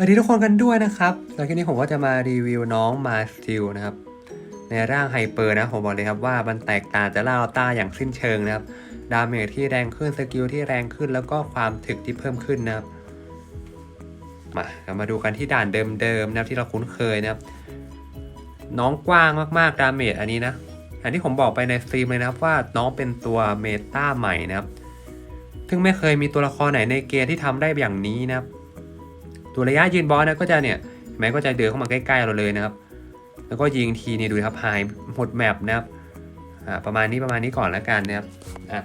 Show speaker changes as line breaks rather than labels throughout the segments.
สวัสดีทุกคนกันด้วยนะครับแล้วคลิปนี้ผมก็จะมารีวิวน้องมาสติลนะครับ ในร่างไฮเปอร์นะผมบอกเลยครับว่ามันแตกต่างจากล่าอต้าอย่างสิ้นเชิงนะครับ ดาเมจที่แรงขึ้น สกิลที่แรงขึ้น แล้วก็ความถึกที่เพิ่มขึ้นนะครับ มาเรามาดูกันที่ด่านเดิมๆนะครับที่เราคุ้นเคยนะครับ น้องกว้างมากๆ ดาเมจอันนี้นะอย่างที่ผมบอกไปในสตรีมเลยนะครับว่าน้องเป็นตัวเมตาใหม่นะครับ ซึ่งไม่เคยมีตัวละครไหนในเกมที่ทำได้อย่างนี้นะครับ ตัวระยะยืนบอสนะก็จะเนี่ยเห็นไมก็จะเดินเข้ามาใกล้ๆเราเลยนะครับ แล้วก็ยิงทีนี่ดูครับหายหมดแมปนะครับอ่าประมาณนี้ประมาณนี้ก่อนแล้วกันนะครับอะ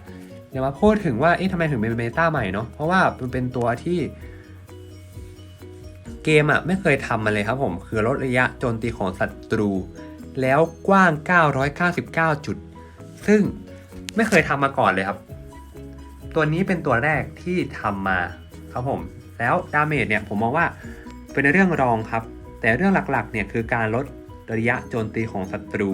เดี๋ยวมาพูดถึงว่าเอ๊ะทำไมถึงเป็นเมตาใหม่เนาะเพราะว่ามันเป็นตัวที่ เกมอะไม่เคยทำมาเลยครับผมคือลดระยะโจมตีของศัตรู แล้วกว้าง 999 จุด ซึ่งไม่เคยทำมาก่อนเลยครับ ตัวนี้เป็นตัวแรกที่ทำมาครับผม แล้วดาเมจเนี่ยผมมองว่าเป็นเรื่องรองครับ แต่เรื่องหลักๆเนี่ยคือการลดระยะโจมตีของศัตรู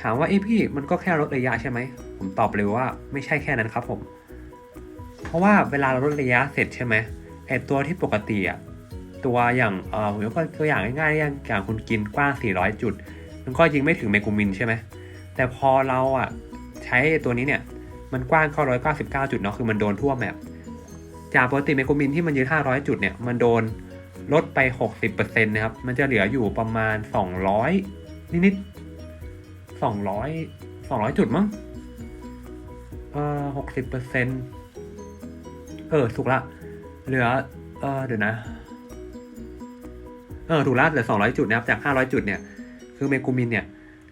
ถามว่าเอ้พี่มันก็แค่ลดระยะใช่ไหม ผมตอบเลยว่าไม่ใช่แค่นั้นครับผม เพราะว่าเวลาเราลดระยะเสร็จใช่ไหมไอตัวที่ปกติอะตัวอย่างเออผมยกตัวอย่างง่ายๆอย่างอย่างคุณกินกว้าง 400 จุด มันก็ยิงไม่ถึงเมกูมินใช่ไหมแต่พอเราอะใช้ตัวนี้เนี่ยมันกว้าง999 จุดเนาะคือมันโดนทั่วแมป จากปกติเมกูมินที่มันยืน 500 จุดเนี่ยมันโดนลดไป 60%นะครับ มันจะเหลืออยู่ประมาณ 200 นิดๆ200 200 จุดมั้งเอ่อ60%เออถูกละ เหลือ เออเดี๋ยวนะ เออถูกละเหลือ 200 จุดนะครับจาก 500 จุดเนี่ย คือเมกูมินเนี่ย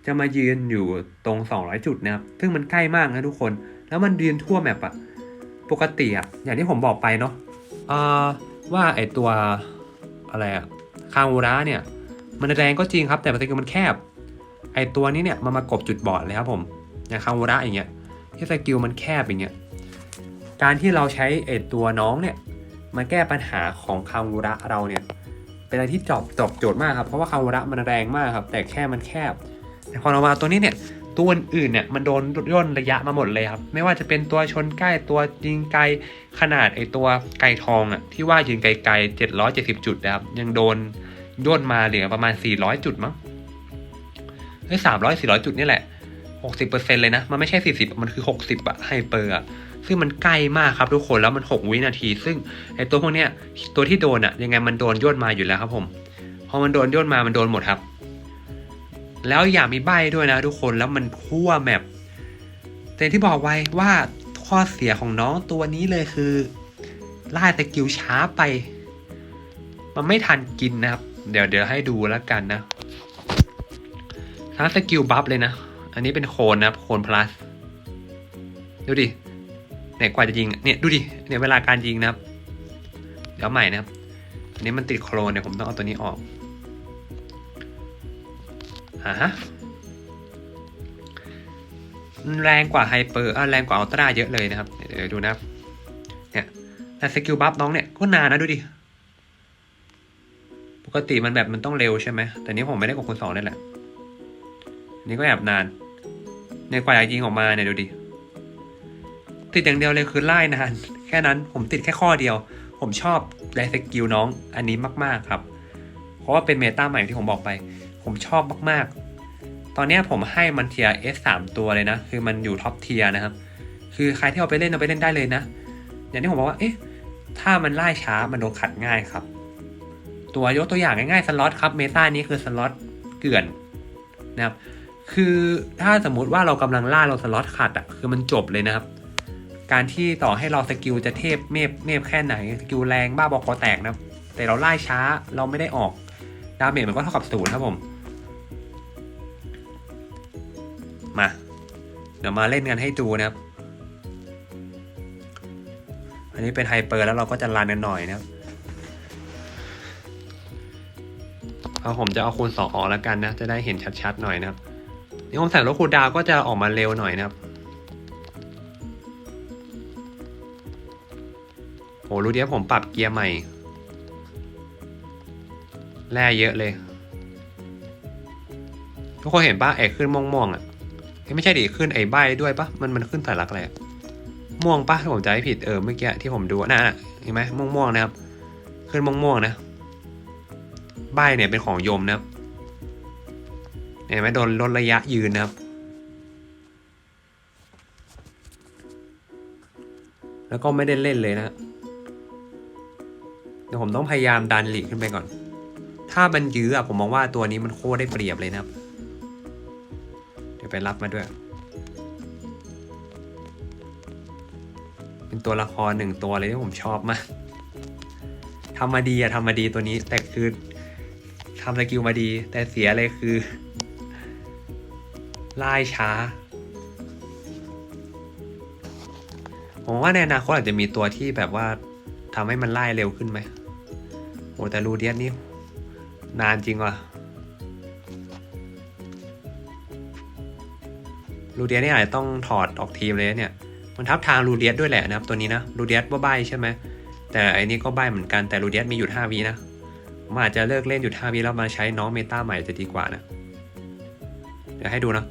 จะมายืนอยู่ตรง 200 จุดนะครับ ซึ่งมันใกล้มากนะทุกคน แล้วมันยืนทั่วแมปอะ ปกติอะอย่างที่ผมบอกไปเนาะว่าไอตัวอะไรอะคางวูระเนี่ย มันแรงก็จริงครับ แต่สกิลมันแคบ ไอตัวนี้เนี่ยมันมากบจุดบอดเลยครับผมอย่างคางวูระอย่างเงี้ยที่สกิลมันแคบอย่างเงี้ยการที่เราใช้ไอตัวน้องเนี่ยมาแก้ปัญหาของคางวูระเราเนี่ยเป็นอะไรที่จอบตอบโจทย์มากครับเพราะว่าคางวูระมันแรงมากครับ แต่แค่มันแคบแต่พอเรามาตัวนี้เนี่ย ตัวอื่นเนี่ยมันโดนย่นระยะมาหมดเลยครับ ไม่ว่าจะเป็นตัวชนใกล้ตัวยิงไกลขนาดไอตัวไกลทองอะที่ว่ายิงไกลๆ770 จุดนะครับ ยังโดนย่นมาเหลือประมาณ 400 จุดมั้งเฮ้ยสามร้อยสี่ร้อยจุดนี่แหละ60%เลยนะ มันไม่ใช่40มันคือ60อะไฮเปอร์อะซึ่งมันใกล้มากครับทุกคนแล้วมัน6วินาที ซึ่งไอตัวพวกเนี้ยตัวที่โดนอะยังไงมันโดนย่นมาอยู่แล้วครับผม พอมันโดนย่นมามันโดนหมดครับ แล้วอย่ามีใบด้วยนะทุกคนแล้วมันทั่วแมปแต่ที่บอกไว้ว่าข้อเสียของน้องตัวนี้เลยคือล่าสกิลช้าไป มันไม่ทันกินนะครับ เดี๋ยวเดี๋ยวให้ดูแล้วกันนะทั้งสกิลบัฟเลยนะ อันนี้เป็นโคนนะครับโคนพลัสดูดิเนี่ยกว่าจะยิงเนี่ยดูดิเนี่ยเวลาการยิงนะครับ เดี๋ยวใหม่นะครับ อันนี้มันติดโครนเนี่ยผมต้องเอาตัวนี้ออก ฮะแรงกว่าไฮเปอร์อ่าแรงกว่าอัลตร้าเยอะเลยนะครับ เดี๋ยวดูนะครับ เนี่ย แต่สกิลบัฟน้องเนี่ยก็นานนะดูดิ ปกติมันแบบมันต้องเร็วใช่ไหม แต่นี้ผมไม่ได้กดคูณสองนี่แหละ นี่ก็แอบนาน ในกว่าจะยิงออกมาเนี่ยดูดิ ติดอย่างเดียวเลยคือไล่นาน แค่นั้นผมติดแค่ข้อเดียว ผมชอบแรงสกิลน้องอันนี้มาก ๆ ครับ เพราะว่าเป็นเมตาใหม่ที่ผมบอกไป ผมชอบมากๆ ตอนนี้ผมให้มันเทียร์ S 3ตัวเลยนะ คือมันอยู่ท็อปเทียร์นะครับ คือใครที่เอาไปเล่นเอาไปเล่นได้เลยนะ อย่างที่ผมบอกว่า เอ๊ะ ถ้ามันไล่ช้ามันโดนขัดง่ายครับ ตัวยกตัวอย่างง่ายๆ สล็อตครับ เมตานี้คือสล็อตเกลื่อนนะครับ คือถ้าสมมุติว่าเรากำลังล่าเราสล็อตขัดอะ คือมันจบเลยนะครับ การที่ต่อให้เราสกิลจะเทพเมฟเมฟแค่ไหน สกิลแรงบ้าบอกคอแตกนะแต่เราไล่ช้าเราไม่ได้ออกดาเมจมันก็เท่ากับศูนย์ครับผม มา เดี๋ยวมาเล่นกันให้ดูนะครับ อันนี้เป็นไฮเปอร์แล้วเราก็จะรันกันหน่อยนะครับเอาผมจะเอาคูณสองออกแล้วกันนะ จะได้เห็นชัดๆหน่อยนะครับนี่ผมใส่รถคูดาวก็จะออกมาเร็วหน่อยนะครับโหรู้เดียวผมปรับเกียร์ใหม่ แร่เยอะเลย ทุกคนเห็นปะไอ้ขึ้นม่วงๆอะ ไม่ใช่ดิขึ้นไอ้ใบด้วยปะมันมันขึ้นสายลักอะไรอะม่วงปะถ้าผมจำไม่ผิดเออเมื่อกี้ที่ผมดูน่ะเห็นไหมม่วงๆนะครับ ขึ้นม่วงๆนะใบเนี่ยเป็นของยมนะครับเห็นไหมโดนลดระยะยืนนะครับแล้วก็ไม่ได้เล่นเลยนะ เดี๋ยวผมต้องพยายามดันหลีกขึ้นไปก่อน ถ้ามันยื้ออะผมมองว่าตัวนี้มันโคตรได้เปรียบเลยนะครับ ไปรับมาด้วย เป็นตัวละครหนึ่งตัวเลยที่ผมชอบมากทำมาดีอะทำมาดีตัวนี้ แต่คือทำสกิลมาดี แต่เสียเลยคือไล่ช้า ผมว่าในอนาคตอาจจะมีตัวที่แบบว่าทำให้มันไล่เร็วขึ้นไหมโอ้แต่รูเดียสนี่นานจริงว่ะ รูเดียสนี่อาจจะต้องถอดออกทีมเลยเนี่ยมันทับทางรูเดียสด้วยแหละนะครับตัวนี้นะรูเดียสว่าใบใช่ไหมแต่อันนี้ก็ใบเหมือนกันแต่รูเดียสมีอยู่5วีนะผมอาจจะเลิกเล่นอยู่5วีแล้วมาใช้น้องเมตาใหม่จะดีกว่านะเดี๋ยวให้ดูนะ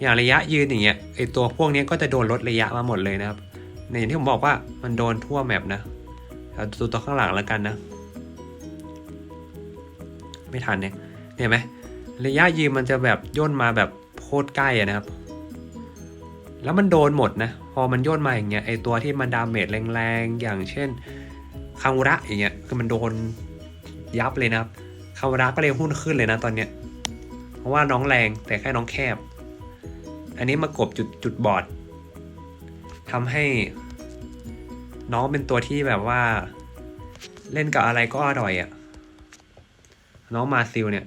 อย่างระยะยืนอย่างเงี้ยไอตัวพวกนี้ก็จะโดนลดระยะมาหมดเลยนะครับในอย่างที่ผมบอกว่ามันโดนทั่วแมปนะเอาดูตัวข้างหลังแล้วกันนะ ไม่ทันเนี่ยเห็นไหมระยะยืนมันจะแบบย่นมาแบบโคตรใกล้อะนะครับ แล้วมันโดนหมดนะ พอมันย่นมาอย่างเงี้ยไอตัวที่มันดาเมจแรงๆ อย่างเช่นคาวุระอย่างเงี้ยคือมันโดนยับเลยนะครับคาวุระก็เลยหุ้นขึ้นเลยนะตอนเนี้ยเพราะว่าน้องแรงแต่แค่น้องแคบ อันนี้มากบจุดจุดบอดทำให้ น้องเป็นตัวที่แบบว่า เล่นกับอะไรก็อร่อยอะ่ะน้องมาซิลเนี่ย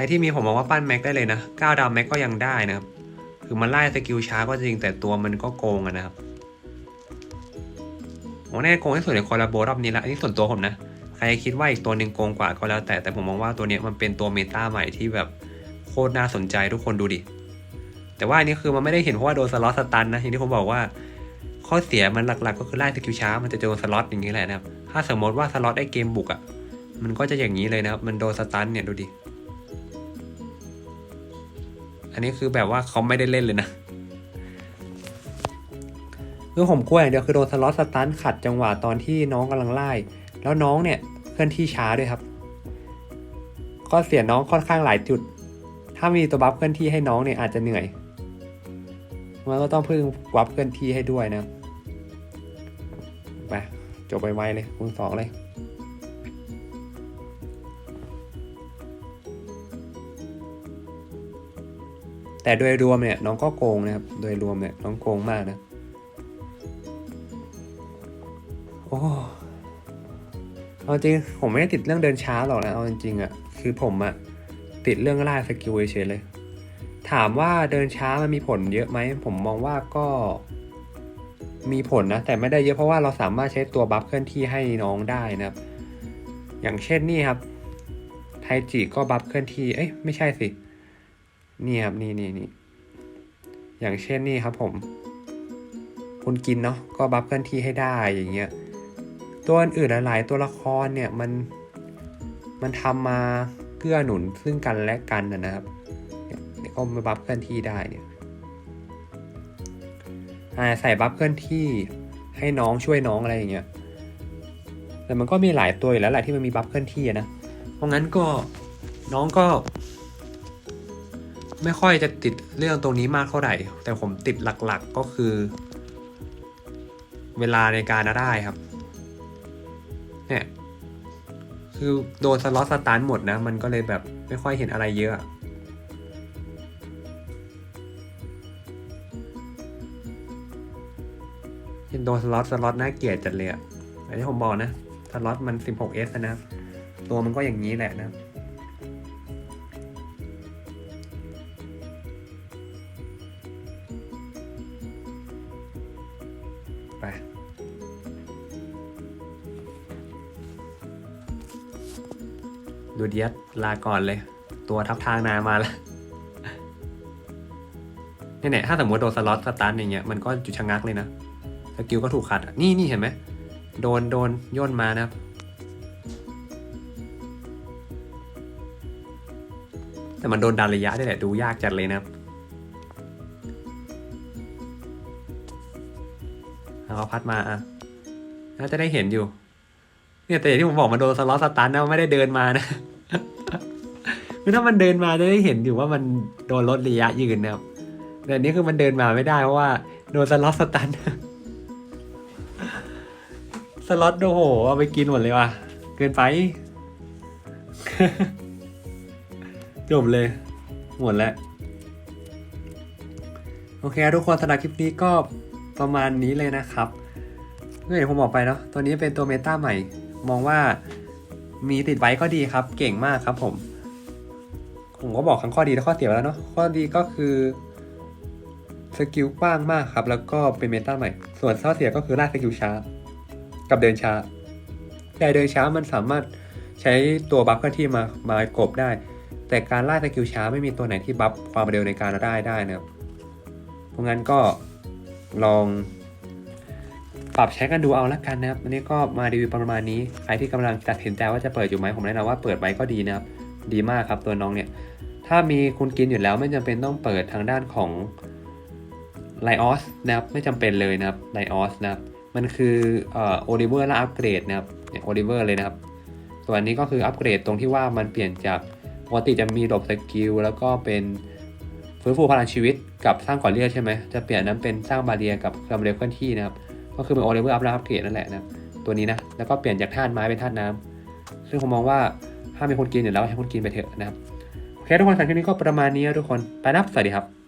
รที่มีผมบอกว่าปั้นแม็กได้เลยนะก้าวดาวแม็กก็ยังได้นะครับคือมันไล่สกิลช้าก็จริงแต่ตัวมันก็โกงอะนะครับผมแน่โกงที่สุดในคอลลาโบรอบนี้ละอันนี้ส่วนตัวผมนะใครคิดว่าอีกตัวหนึ่งโกงกว่าก็แล้วแต่แต่ผมมองว่าตัวนี้มันเป็นตัวเมตาใหม่ที่แบบโคตรน่าสนใจทุกคนดูดิแต่ว่าอันนี้คือมันไม่ได้เห็นเพราะว่าโดนสล็อตสตันนะอย่างที่ผมบอกว่า ข้อเสียมันหลักๆ ก็คือไล่สกิลช้ามันจะโดนสล็อตอย่างนี้แหละนะครับถ้าสมมติว่าสล็อตได้เกมบุกอะ่ะมันก็จะอย่างนี้เลยนะครับมันโดนสตันเนี่ยดูดิ นนี้คือแบบว่าเขาไม่ได้เล่นเลยนะคือผมกลัวอย่างเดียวคือโดนสล็อตสตันขัดจังหวะตอนที่น้องกำลังไล่ แล้วน้องเนี่ยเคลื่อนที่ช้าด้วยครับข้อเสียน้องค่อนข้างหลายจุด ถ้ามีตัวบัฟเคลื่อนที่ให้น้องเนี่ยอาจจะเหนื่อย มันก็ต้องพึ่งบัฟเคลื่อนที่ให้ด้วยนะไปจบไปไวเลยคูณสองเลย แต่โดยรวมเนี่ยน้องก็โกงนะครับ โดยรวมเนี่ยน้องโกงมากนะ โอ้เอาจริงผมไม่ได้ติดเรื่องเดินช้าหรอกนะเอาจริงๆอะ่ะคือผมอะ่ะติดเรื่องล่าสกิลเฉยเลย ถามว่าเดินช้ามันมีผลเยอะไหมผมมองว่าก็มีผลนะ แต่ไม่ได้เยอะเพราะว่าเราสามารถใช้ตัวบัฟเคลื่อนที่ให้น้องได้นะครับ อย่างเช่นนี่ครับ ไทจิก็บัฟเคลื่อนที่ เอ้ยไม่ใช่สิ นี่ครับนี่นี่นี่อย่างเช่นนี่ครับผม คุณกินเนาะก็บัฟเคลื่อนที่ให้ได้อย่างเงี้ยตัวอื่นหลาย ๆ ตัวละครเนี่ยมันมันทำมาเกื้อหนุนซึ่งกันและกันนะครับเนี่ยก็มาบัฟเคลื่อนที่ได้เนี่ยใส่บัฟเคลื่อนที่ให้น้องช่วยน้องอะไรอย่างเงี้ยแต่มันก็มีหลายตัวอยู่แล้วแหละที่มันมีบัฟเคลื่อนที่นะเพราะงั้นก็น้องก็ ไม่ค่อยจะติดเรื่องตรงนี้มากเท่าไหร่ แต่ผมติดหลักๆก็คือ เวลาในการได้ครับ เนี่ย คือโดนสล็อตสตาร์ทหมดนะ มันก็เลยแบบไม่ค่อยเห็นอะไรเยอะเห็นโดนสล็อตสล็อตน่าเกลียดจัดเลยอะอันนี้ผมบอกนะ สล็อตมัน 16s นะตัวมันก็อย่างนี้แหละนะ ดูเดียสลาก่อนเลย ตัวทับทางนามาแล้วเนี่ยเนี่ยถ้าสมมติโดนสล็อตสตาร์ทอย่างเงี้ยมันก็จุดชะงักเลยนะสกิลก็ถูกขัดนี่นี่เห็นไหมโดนโดนย่นมานะครับแต่มันโดนดันระยะได้แหละดูยากจัดเลยนะครับเอาพัดมาอะน่าจะได้เห็นอยู่ เนี่ยแต่ที่ผมบอกมันโดนสล็อตสตันนะมันไม่ได้เดินมานะ คือถ้ามันเดินมาจะได้เห็นอยู่ว่ามันโดนลดระยะยืนนะครับแต่อันนี้คือมันเดินมาไม่ได้เพราะว่าโดนสล็อตสตันสล็อตโอ้โหเอาไปกินหมดเลยว่ะ เกินไป จบเลย หมดแล้ว โอเคทุกคนสำหรับคลิปนี้ก็ประมาณนี้เลยนะครับก็อย่างผมบอกไปเนาะตัวนี้เป็นตัวเมตาใหม่ มองว่ามีติดไว้ก็ดีครับ เก่งมากครับผม ผมก็บอกทั้งข้อดีและข้อเสียแล้วเนาะข้อดีก็คือสกิลกว้างมากครับ แล้วก็เป็นเมตาใหม่ ส่วนข้อเสียก็คือลากสกิลช้า กับเดินช้าแต่เดินช้ามันสามารถใช้ตัวบัฟเคลื่อนที่มามากบได้ แต่การล่าสกิลช้าไม่มีตัวไหนที่บัฟความเร็วในการได้ได้นะครับเพราะงั้นก็ลองปรับใช้กันดูเอาละกันนะครับอันนี้ก็มารีวิวประมาณนี้ ใครที่กำลังตัดสินใจว่าจะเปิดอยู่ไหมผมแนะนำว่าเปิดไว้ก็ดีนะครับ ดีมากครับตัวน้องเนี่ย ถ้ามีคุณกินอยู่แล้วไม่จำเป็นต้องเปิดทางด้านของไลออสนะครับไม่จำเป็นเลยนะครับไลออสนะครับ มันคือโอลิเวอร์และอัปเกรดนะครับเนี่ยโอลิเวอร์เลยนะครับ ส่วนนี้ก็คืออัปเกรดตรงที่ว่ามันเปลี่ยนจากปกติจะมีดบสกิลแล้วก็เป็นฟื้นฟูพลังชีวิตกับสร้างก่อนเลือดใช่ไหมจะเปลี่ยนนั้นเป็นสร้างบาเรียกับความเร็วเคลื่อนที่นะครับ ก็คือเป็นโอลิเวอร์อัพและอัปเกรดนั่นแหละนะครับตัวนี้นะ แล้วก็เปลี่ยนจากธาตุไม้เป็นธาตุน้ำซึ่งผมมองว่าถ้ามีคนกินอยู่แล้วให้คนกินไปเถอะนะครับ เคทุกคนสำหรับคลิปนี้ก็ประมาณนี้ทุกคน ไปนับสวัสดีครับ